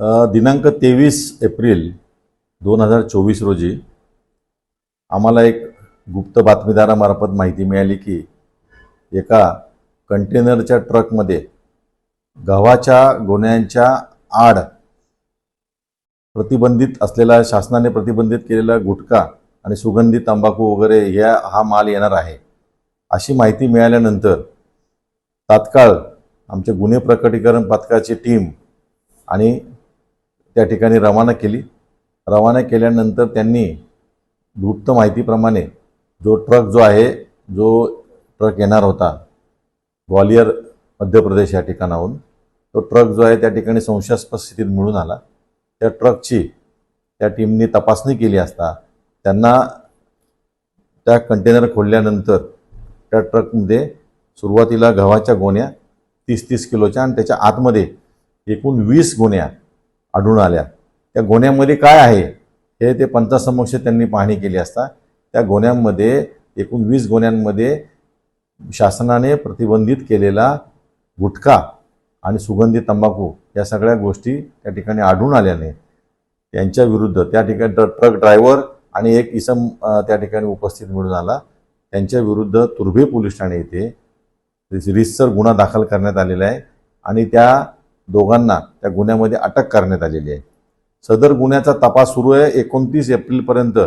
दिनांक तेवीस एप्रिल दोन हजार चोवीस रोजी आम्हाला एक गुप्त बातमीदारामार्फत माहिती मिळाली की एका कंटेनरच्या ट्रकमध्ये गव्हाच्या गोण्यांच्या आड प्रतिबंधित असलेला शासनाने प्रतिबंधित केलेला गुटखा आणि सुगंधी तंबाखू वगैरे या हा माल येणार आहे. अशी माहिती मिळाल्यानंतर तात्काळ आमचे गुन्हे प्रकटीकरण पथकाची टीम आणि त्या ठिकाणी रवाना केली. रवाना केल्यानंतर त्यांनी गुप्त माहितीप्रमाणे जो ट्रक जो आहे जो ट्रक येणार होता ग्वालियर मध्य प्रदेश या ठिकाणाहून तो ट्रक जो आहे त्या ठिकाणी संशयास्पद स्थितीत मिळून आला. त्या ट्रकची त्या टीमनी तपासणी केली असता त्यांना त्या कंटेनर खोलल्यानंतर त्या ट्रकमध्ये सुरुवातीला गव्हाच्या गोण्या तीस तीस किलोच्या आणि त्याच्या आतमध्ये एकूण वीस गोण्या आढळून आल्या. त्या गोण्यामध्ये काय आहे? हे ते पंचासमक्ष त्यांनी पाहणी केली असता त्या गोण्यांमध्ये एकूण वीस गोण्यांमध्ये शासनाने प्रतिबंधित केलेला गुटखा आणि सुगंधी तंबाखू या सगळ्या गोष्टी त्या ठिकाणी आढळून आल्याने त्यांच्या विरुद्ध त्या ठिकाणी ट्रक ड्रायव्हर आणि एक इसम त्या ठिकाणी उपस्थित मिळून आला. त्यांच्या विरुद्ध तुर्भे पोलीस ठाणे येथे रितसर गुन्हा दाखल करण्यात आलेला आहे. आणि त्या दोघांना त्या गुन्ह्यामध्ये अटक करण्यात आलेली आहे. सदर गुन्ह्याचा तपास सुरू आहे. एकोणतीस एप्रिलपर्यंत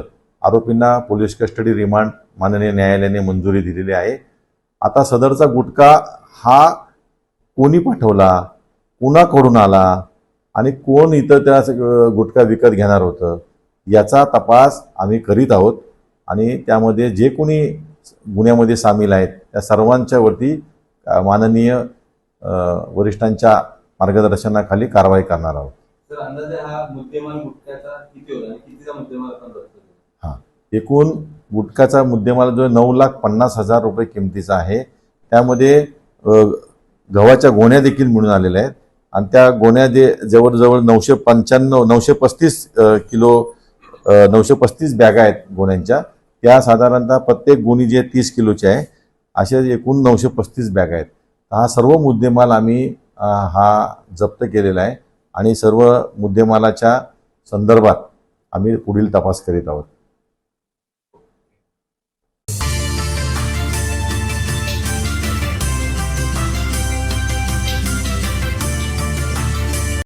आरोपींना पोलीस कस्टडी रिमांड माननीय न्यायालयाने मंजुरी दिलेली आहे. आता सदरचा गुटखा हा कोणी पाठवला? कुणाकडून आला? आणि कोण इथं त्या गुटखा विकत घेणार होतं? याचा तपास आम्ही करीत आहोत. आणि त्यामध्ये जे कोणी गुन्ह्यामध्ये सामील आहेत त्या सर्वांच्यावरती माननीय वरिष्ठांच्या मार्गदर्शनाखाली कारवाई करणार आहोत. हा मुद्देमाल गुटख्याचा मुद्देमाल एकूण जो नऊ लाख पन्नास हजार रुपये किमतीचा आहे. त्यामध्ये गव्हाच्या गोण्या देखील मिळून आलेल्या आहेत. आणि त्या गोण्या जे जवळजवळ नऊशे पंच्याण्णव नऊशे पस्तीस किलो नऊशे पस्तीस बॅगा आहेत गोण्यांच्या. त्या साधारणतः प्रत्येक गोणी जी तीस किलोची आहे. अशा एकूण नऊशे पस्तीस बॅगा आहेत. हा सर्व मुद्देमाल आम्ही हा जप्त केलेला आहे. आणि सर्व मुद्देमालाच्या संदर्भात आम्ही पुढील तपास करीत आहोत.